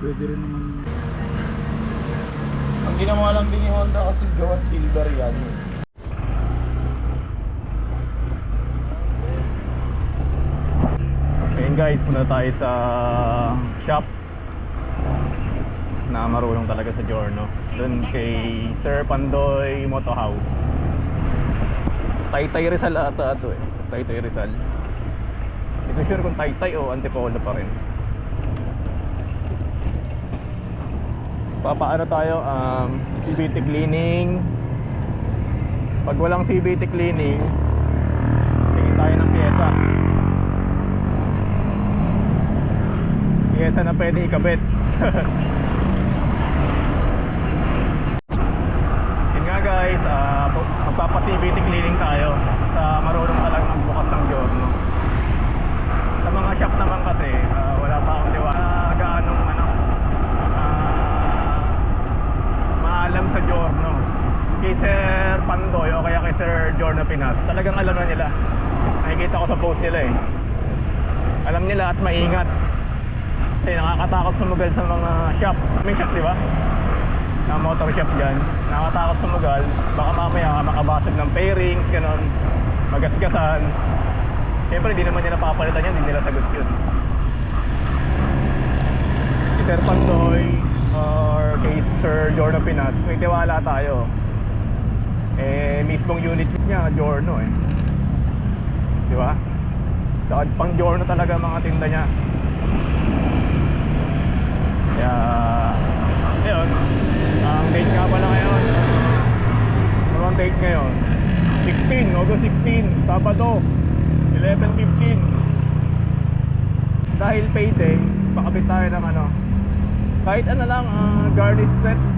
Pwede rin naman. Ang ginawa lang din ni Honda kasi gawat silver yan. Ayun guys, punta tayo sa shop na marunong talaga sa Giorno. Doon kay Sir Pandoy Moto House. Taytay Rizal ata ito eh. Taytay Rizal. Hindi ko sure kung Taytay o Antipolo pa rin. Papaano tayo? Um, CBT cleaning. Pag walang CBT cleaning, tingin tayo ng pyesa. Pyesa na pwede ikabit. Yun nga guys, uh, magpapa-CBT cleaning tayo sa marunong talagang magbukas ng giorno. Sa mga shop naman kasi, ah, wala pa akong liwa. Uh, gaanong ano, ah, maalam sa giorno. Kay Sir Pandoy o kaya kay Sir Giorno Pinas, talagang alam na nila. Nakikita ko sa post nila eh. Alam nila at maingat. Kasi nakakatakot sumugal sa mga shop. May shop, di ba? Na motor shop dyan. Nakakatakot sumugal. Baka mamaya makabasag ng pairings, ganon. Magasgasan. Siyempre, di naman nila papalitan yan. Hindi nila sagot yun. Si Sir Pandoy or Jorno Pinas, may tiwala tayo. Eh, mismong unit niya, Jorno eh. Di ba? Saka pang Jorno talaga mga tinda niya. Kaya, ayun. Ang date nga pala ngayon. Ano ang date ngayon? 16, August 16, Sabado, 11.15. Dahil payday, pakabit tayo ng ano, kahit ano lang, ah, garnish set.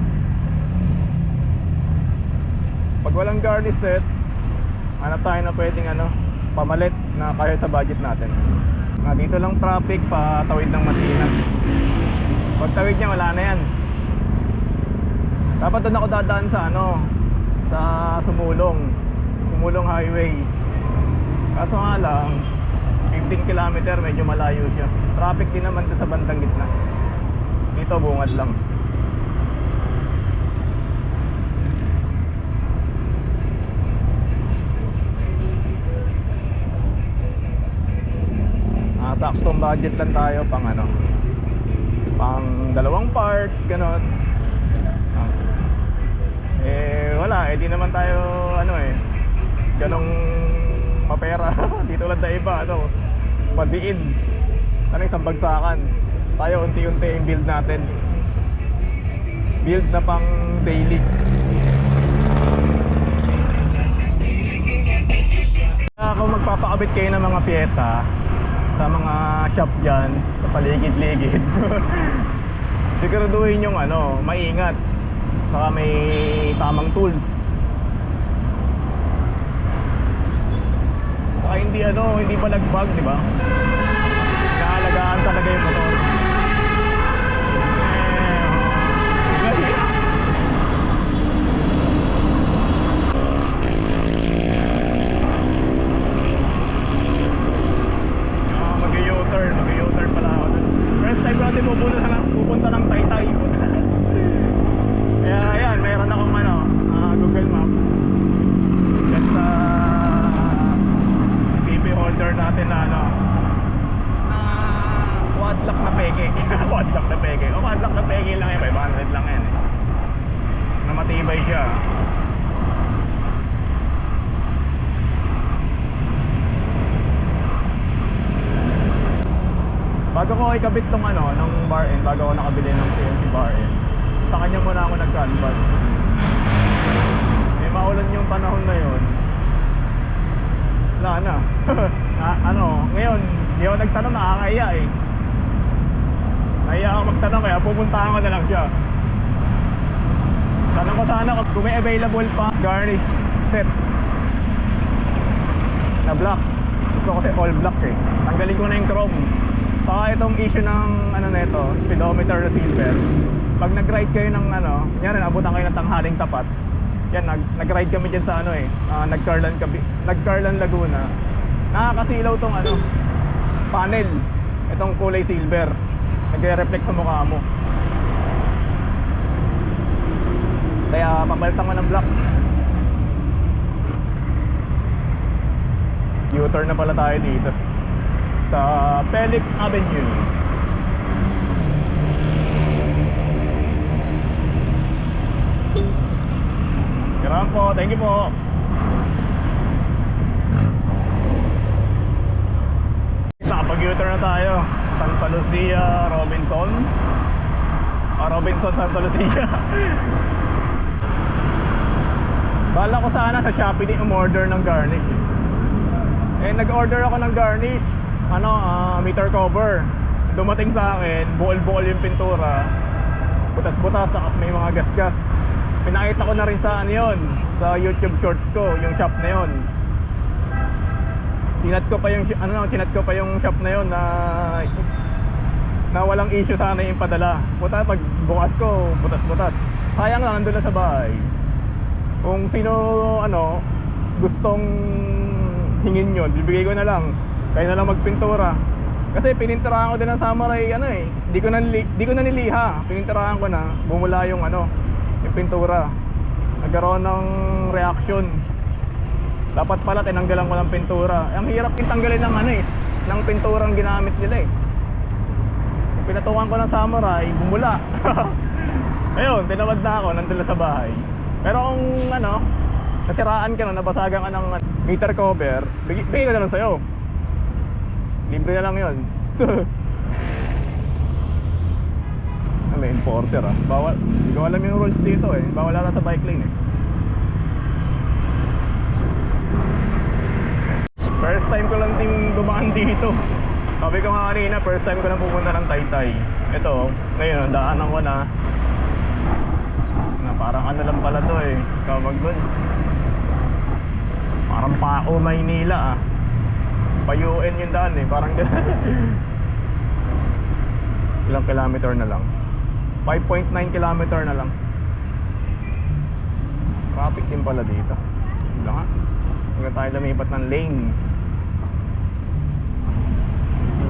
Pag walang garnish set, hanap tayo na pwedeng ano, pamalit na kaya sa budget natin. Nga dito lang traffic, patawid ng Masina. Pagtawid niya, wala na yan. Dapat doon ako dadaan sa ano, sa Sumulong. Sumulong Highway. Kaso nga lang, 15 kilometer, medyo malayo siya. Traffic din naman sa bandang gitna. Dito, bungad lang. Ah, saktong budget lang tayo pang ano, pang dalawang parts, ganon. Ah. Eh, wala, eh di naman tayo, ano eh, ganong mapera. Dito lang tayo iba, ano, padiin. Ano isang bagsakan. Tayo unti-unti yung build natin. Build na pang daily. Kung magpapakabit kayo ng mga pyesa sa mga shop dyan, sa paligid-ligid, siguraduhin yung ano, maingat. Saka may tamang tools. Saka hindi ano, hindi balagbag, di ba? Naalagaan talaga yung motor. Eh, Ah, mag-u-turn, mag-u-turn pala ako dun. First time natin pupunta ng, pupunta ng Taytay. Kaya ayan, meron akong ano, ah, Google Map. Yan sa PP holder natin na ano, na quad lock na peke. quad lock na peke. O quad lock na peke lang yan, 500 lang yan eh. Na matibay siya. Bago ko ikabit tong ano, ng bar end, bago ako nakabili ng CNC bar end, sa kanya muna ako nag-canvas. Eh, maulan yung panahon na yun. Wala na. ano, ngayon, di ako nagtanong, nakakaya eh. Nahiya ako magtanong kaya pupuntahan ko na lang siya. Tanong ko sana kung may available pa garnish set na black. Gusto ko kasi all black eh. Tanggalin ko na yung chrome. Saka itong issue ng ano nito, speedometer na silver. Pag nag-ride kayo ng ano, yan abutan kayo ng tanghaling tapat. Yan, nag, nag-ride kami dyan sa ano eh, uh, nag-Carlan, Cabi- nag-Carlan Laguna. Nakakasilaw tong ano, panel. Itong kulay silver nagre-reflect sa mukha mo. Kaya papalitan mo ng block. U-turn na pala tayo dito. Sa Felix Avenue. Karam po, thank you po. Nakapag U-turn na tayo. Santa Lucia, Robinson. Ah, Robinson, Santa Lucia. Bala ko sana sa Shopee din umorder ng garnish. Eh, Eh, nag-order ako ng garnish. Ano, ah, meter cover. Dumating sa akin, buol-buol yung pintura. Butas-butas, tapos may mga gas-gas. Pinakita ko na rin sa ano yun, sa YouTube shorts ko, yung shop na yun. Tinat ko pa yung ano, tinat ko pa yung shop na yun na na walang issue sana yung padala. Puta pag bukas ko, butas-butas. Sayang lang nandun na sa bahay. Kung sino ano gustong hingin yun, bibigay ko na lang. Kaya na lang magpintura. Kasi pininturahan ko din ng samurai ano eh. Di ko na di ko na niliha. Pininturahan ko na, bumula yung ano, yung pintura. Nagkaroon ng reaction. Dapat pala tinanggalan ko ng pintura. Ang hirap din tanggalin ng ano eh, ng pinturang ginamit nila eh. Yung pinatukan ko ng samurai, bumula. Ayun, tinawad na ako, nandun na sa bahay. Pero kung ano, nasiraan ka na, nabasagan ka ng meter cover, bigay, bigay ko na lang sa'yo. Libre na lang yun. Ah, may enforcer ah. Bawal, hindi ko alam yung rules dito eh. Bawal ata sa bike lane eh. First time ko lang din dumaan dito. Sabi ko nga kanina, first time ko lang pupunta ng Taytay. Ito, ngayon, daanan ko na. Na parang ano lang pala to eh. Tawag doon. Parang Pao, Maynila ah. Pa-UN yung daan eh. Parang ganun. Ilang kilometer na lang. 5.9 kilometer na lang. Traffic din pala dito. Wala nga. Huwag tayo lumipat ng lane.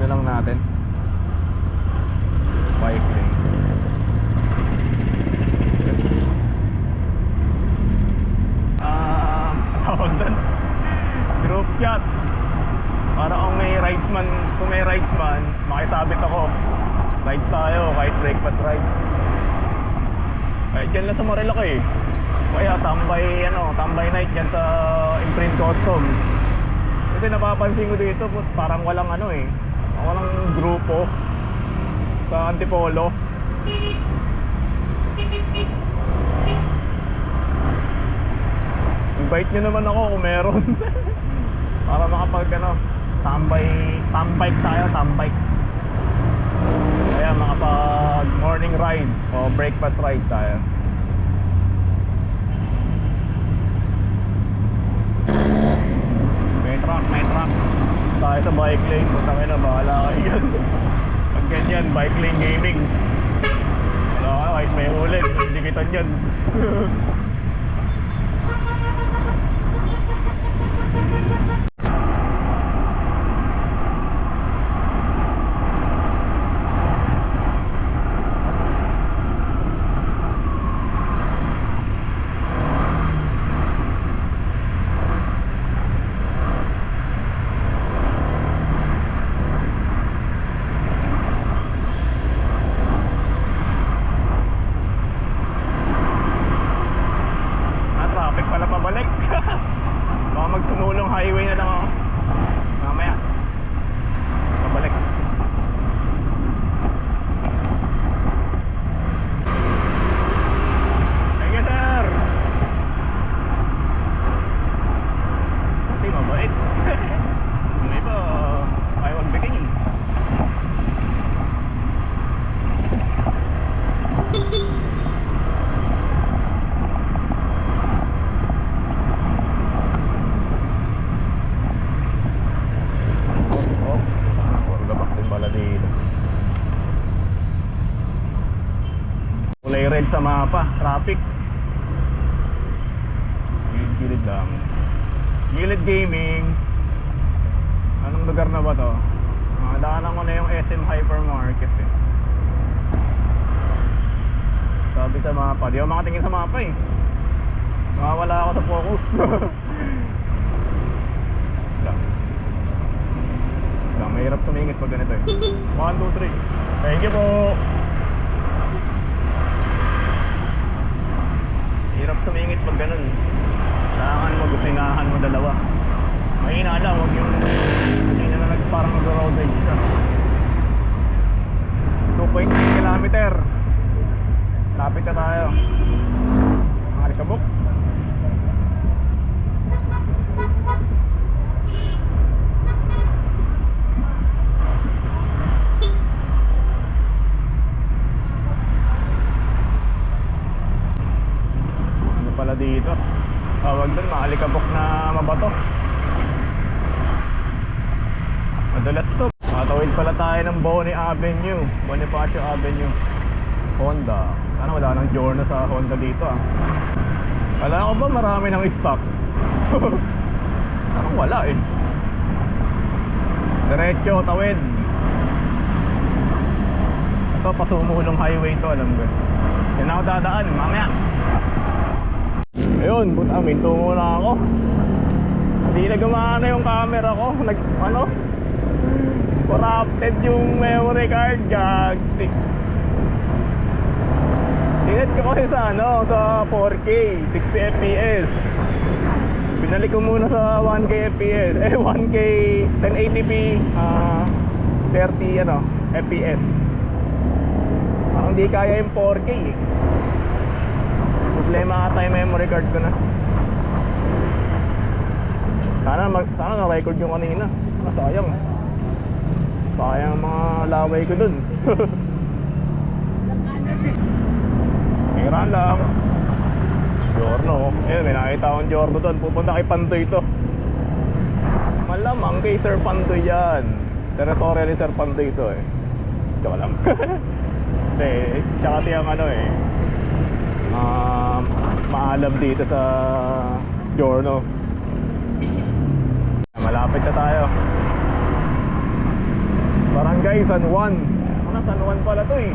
Ano lang natin. Bike lane. Ah, tawag doon. Group chat. Para kung may ridesman, kung may ridesman, makisabit ako. Rides tayo, kahit breakfast ride. Kahit dyan lang sa Marilaki eh. Kaya tambay, ano, tambay night dyan sa imprint custom. Kasi napapansin ko dito, parang walang ano eh. Walang grupo sa Antipolo. Invite nyo naman ako kung meron. Para makapag ano, tambay, tambay tayo, tambay. Kaya makapag morning ride o breakfast ride tayo. May truck, may truck. Tayo sa bike lane, putang ina, bahala kayo yan. Pag ganyan, bike lane gaming. Wala ka, kahit may ulit, dikitan yan. Ah, traffic pala pabalik. Baka magsumulong highway na lang ako. Mamaya. Pabalik. Thank you, sir. Pati mabait. Yung iba, ayaw magbigay. Oh, puro gabak din pala dito. Red sa mapa, traffic. Gilid-gilid lang. Gilid Gaming. Anong lugar na ba to? Ah, daanan ko na yung SM Hypermarket eh. Sabi sa mapa. Di ako makatingin sa mapa eh. Nakawala ako sa focus. Lang. Lang, mahirap tumingit pag ganito eh. 1, 2, 3. Thank you po. Hirap sumingit pag ganun. Kailangan mo, gusinahan mo dalawa. Mahina lang, huwag yung hindi na nag parang nag-road rage ka. 2.8 kilometer. Lapit na tayo. Mga Alikabok. Ano pala dito? Tawag doon, mga alikabok na mabato. Madalas to. Matawid pala tayo ng Bonnie Avenue. Bonifacio Avenue. Honda. Sana wala nang Giorno sa Honda dito ah. Kala ko ba marami ng stock? Parang wala eh. Diretso, tawid. Ito, pasumulong highway to, alam ko. Yan ako dadaan, mamaya. Ayun, puta, minto muna ako. Hindi na gumana yung camera ko. Nag, ano? Corrupted yung memory card, gagstick. Tinit ko kasi sa ano, sa 4K, 60 FPS. Binalik ko muna sa 1K FPS. Eh, 1K 1080p, ah, 30 ano, FPS. Parang di kaya yung 4K eh. Problema ata yung memory card ko na. Sana mag, sana na-record yung kanina. Ah, sayang. Sayang ang mga laway ko dun. Kairan lang. Giorno. Ayun, may nakita akong Giorno doon. Pupunta kay Pandoy to. Malamang kay Sir Pandoy yan. Territorial ni Sir Pandoy to eh. Joke lang. Hindi, siya kasi ang ano eh. Um, maalam dito sa Giorno. Malapit na tayo. Barangay San Juan. Ano, San Juan pala to eh.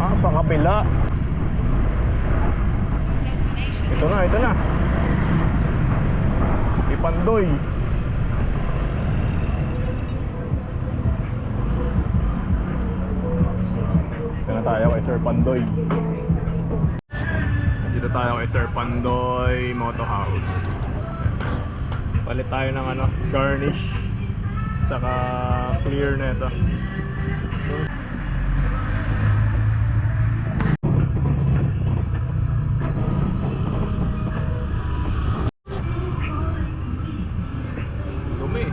Ah, pakapila. Ito na, ito na. Ipandoy. Dito na tayo kay Sir Pandoy. Dito tayo kay Sir Pandoy Moto House. Palit tayo ng ano, garnish. Saka clear na ito. Dumi.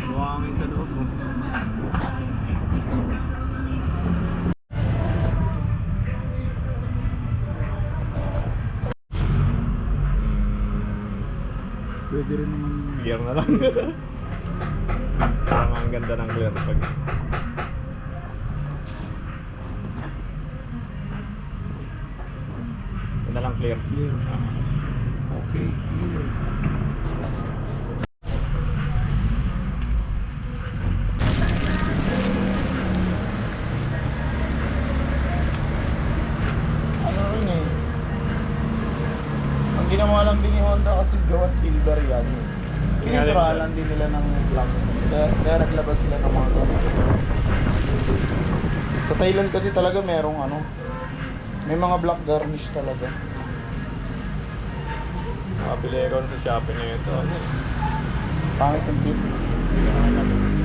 Buhangin sa loob mo. Pwede rin naman Clear na lang. Parang ang ganda ng clear pag Ito na lang clear. clear. Okay, clear. Ano rin eh. Ang ginawa lang din ni Honda kasi gawat silver yan. Pinaturalan din nila ng black. Kaya, kaya naglabas sila ng mga ganun. Sa Thailand kasi talaga merong ano, may mga black garnish talaga. Makabili ko sa Shopee na ito. Ano. Pangit yung tip. Hindi ko naman.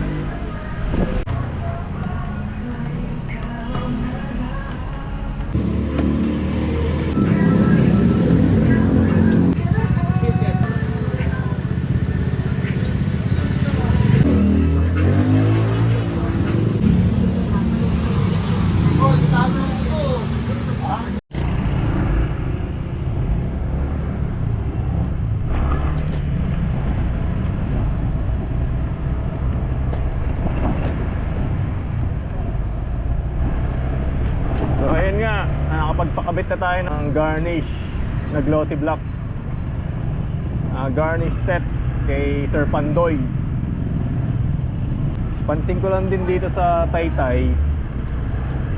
Garnish na glossy black. Ah, garnish set kay Sir Pandoy. Pansin ko lang din dito sa Taytay,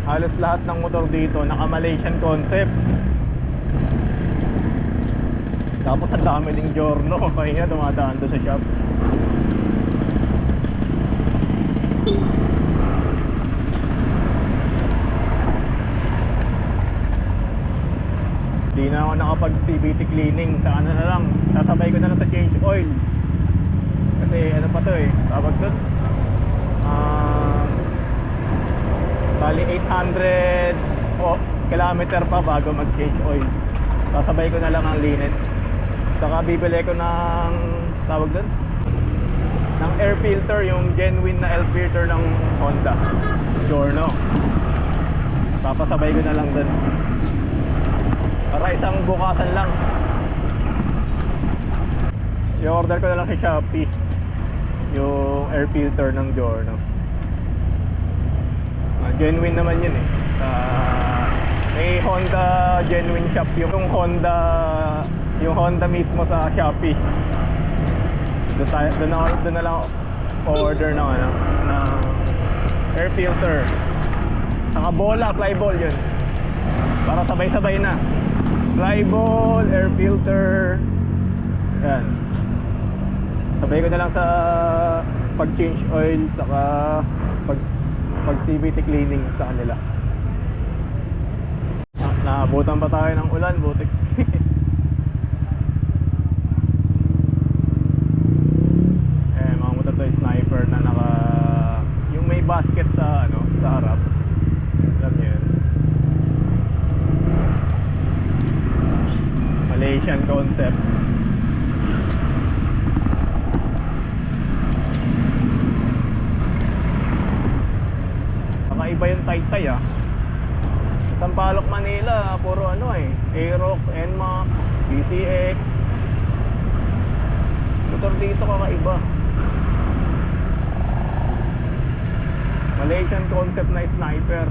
halos lahat ng motor dito naka Malaysian concept. Tapos ang dami ding giorno kaya dumadaan doon sa shop. Ako nakapag CVT cleaning sa ano na lang. Sasabay ko na lang sa change oil. Kasi ano pa to eh, tawag doon. Ah, bali 800 o kilometer pa bago mag-change oil. Sasabay ko na lang ang linis. Saka bibili ko ng tawag doon ng air filter, yung genuine na air filter ng Honda Giorno. Papasabay ko na lang doon. Para isang bukasan lang. I-order ko na lang sa Shopee yung air filter ng Giorno. Ah, genuine naman yun eh. Sa may Honda genuine shop yung, Honda yung Honda mismo sa Shopee. Doon, tayo, na, doon na lang order ng ano, ng air filter. Saka bola, fly ball yun. Para sabay-sabay na. Fly ball, air filter. Yan. Sabay ko na lang sa pag-change oil, saka pag, pag CVT cleaning sa kanila. Na- Naabutan pa tayo ng ulan, butik. eh, mga motor to sniper na naka yung may basket sa ano, sa harap. Alam niyo yun. Malaysian concept. Kakaiba yung Taytay ah. Sa Sampaloc, Manila, puro ano eh. Aerox, NMAX, BCX. Motor dito kakaiba. Malaysian concept na sniper.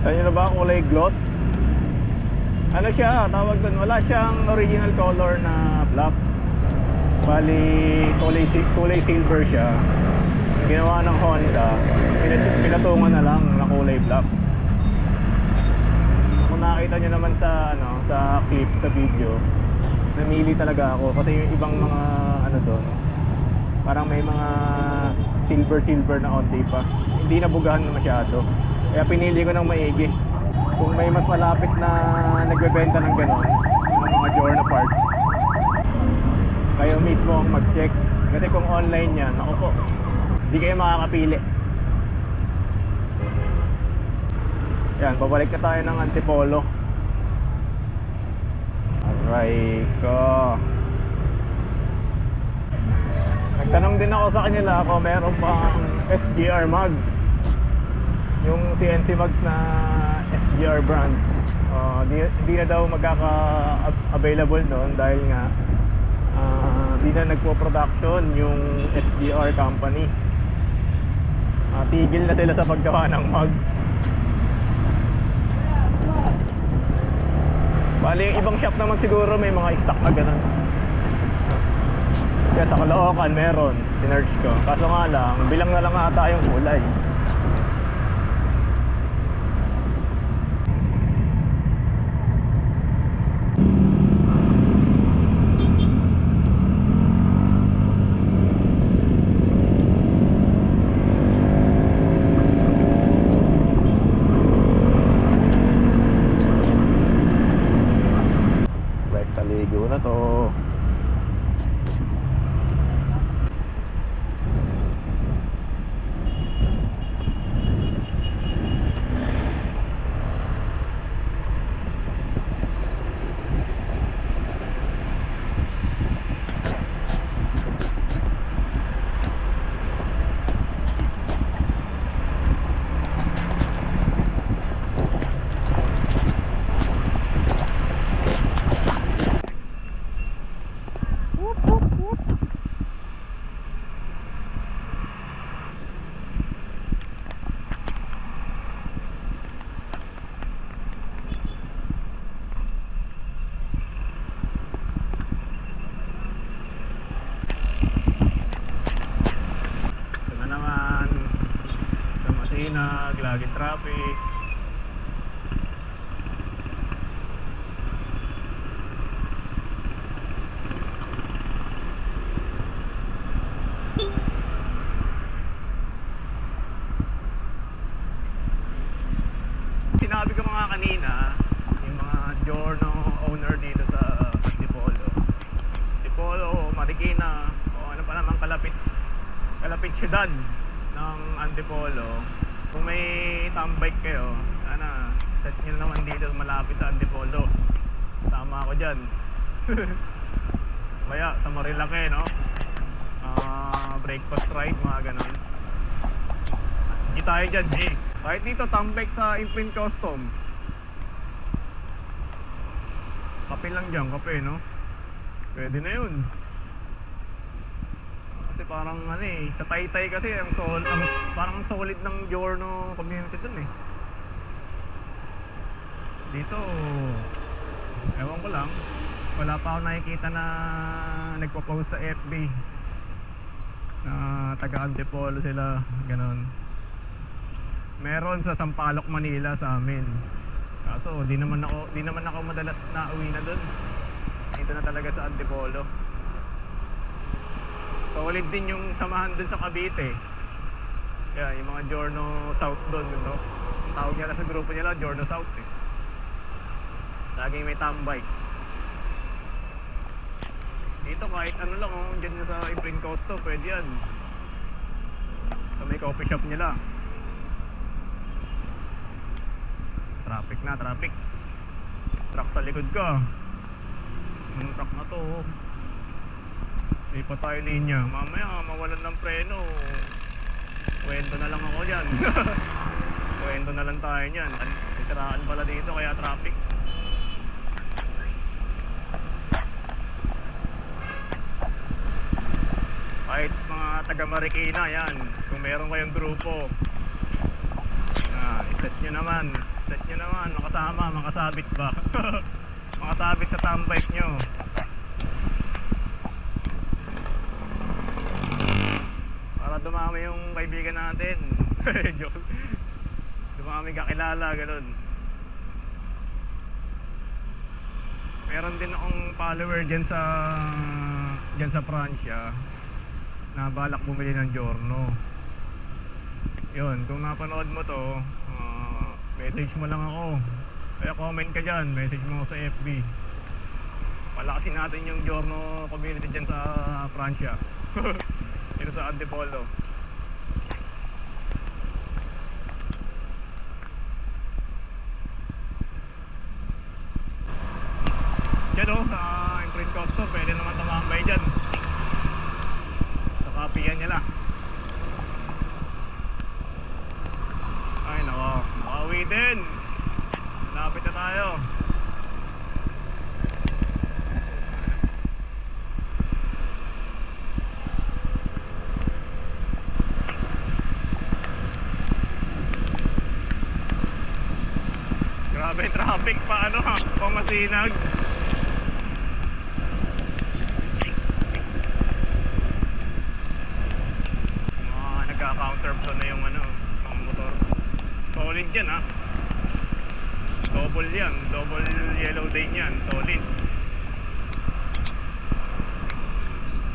Kita nyo na ba kulay gloss? Ano siya, tawag doon, wala siyang original color na black. Bali, kulay, kulay silver siya. Ginawa ng Honda, pinat- pinatungan na lang na kulay black. Kung nakita nyo naman sa ano sa clip, sa video, namili talaga ako kasi yung ibang mga ano doon, parang may mga silver silver na onti pa. Hindi nabugahan na masyado. Kaya pinili ko ng maigi. Kung may mas malapit na nagbebenta ng ganon, ng mga Giorno parts, kayo mismo ang mag-check. Kasi kung online yan, ako po, hindi kayo makakapili. Yan, babalik na tayo ng Antipolo. Aray ko. Nagtanong din ako sa kanila kung meron pang SGR mags. Yung CNC mags na SGR brand. Uh, di, di na daw magkaka-available noon dahil nga ah, di na nagpo-production yung SGR company. Ah, tigil na sila sa paggawa ng mags. Bali, yung ibang shop naman siguro may mga stock na ganun. Kaya sa Caloocan meron, sinerch ko. Kaso nga lang, bilang na lang ata yung kulay. Rekta ligo na to. Laging traffic. Sinabi ko mga kanina, yung mga Giorno owner dito sa Dipolo. Dipolo, Marikina, o ano pa naman kalapit kalapit syudad ng Antipolo. Kung may tambike kayo, sana set nyo naman dito malapit sa Antipolo. Sama ako dyan. Kaya sa Marilake, no? Ah, breakfast ride, mga ganon. Hindi tayo dyan, G. Kahit dito, tambike sa Imprint Customs. Kape lang dyan, kape, no? Pwede na yun. Kasi parang ano eh, sa Taytay kasi ang sol ang parang solid ng Giorno community dun eh. Dito ewan ko lang, wala pa ako nakikita na nagpo-post sa FB na taga Antipolo sila, ganon. Meron sa Sampaloc, Manila sa amin. Kaso di naman ako, di naman ako madalas na uwi na doon. Dito na talaga sa Antipolo. Solid din yung samahan dun sa Cavite. Kaya yung mga Giorno South doon, no? Ang tawag nila sa grupo nila, Giorno South eh. Laging may tambay. Dito kahit ano lang, oh, dyan sa Imprint Costo, pwede yan. Sa may coffee shop nila. Traffic na, traffic. Truck sa likod ka. Yung truck na to, oh. Hindi pa tayo linya. Mamaya, mawalan ng preno. Kwento na lang ako dyan. Kwento na lang tayo dyan. Sisiraan pala dito, kaya traffic. Kahit mga taga Marikina, yan. Kung meron kayong grupo, ah, set nyo naman. Set nyo naman. Makasama, makasabit ba? makasabit sa tambike nyo. Para dumami yung kaibigan natin. Joke. Dumami kakilala, ganun. Meron din akong follower dyan sa dyan sa Pransya na balak bumili ng Giorno. Yun, kung napanood mo to, ah, message mo lang ako. Kaya comment ka dyan, message mo sa FB. Palakasin natin yung Giorno community dyan sa Pransya. Dito sa Antipolo. Diyan o, sa imprint costo, pwede naman tumambay dyan. Sa kapiyan nila. Ay nako, makauwi din. Lapit na tayo. Grabe yung traffic pa ano ha, pamasinag. Mga nagka-counterflow na yung ano, mga motor. Solid yan ha. Double yan, double yellow day yan, solid.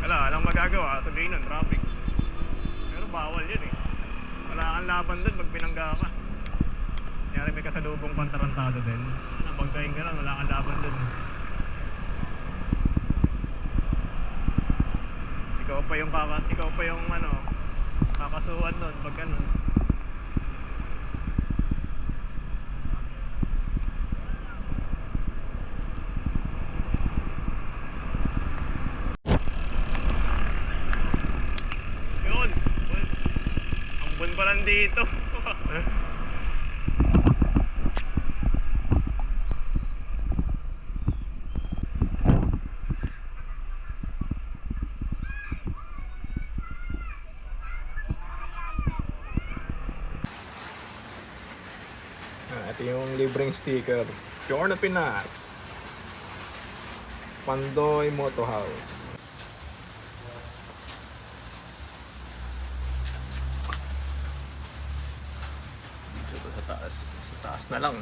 Wala, walang magagawa, sabihin nun, traffic. Pero bawal yun eh. Wala kang laban dun pag binangga ka. Kunyari may kasalubong pantarantado din. Nabanggayin ka lang, wala kang laban dun. Ikaw pa yung kaka, ikaw pa yung ano, kakasuhan nun pag ganun. Yun. Ang pa lang dito. Ah, ito yung libreng sticker. Giorno Pinas. Pandoy Moto House. taas. Sa taas na lang.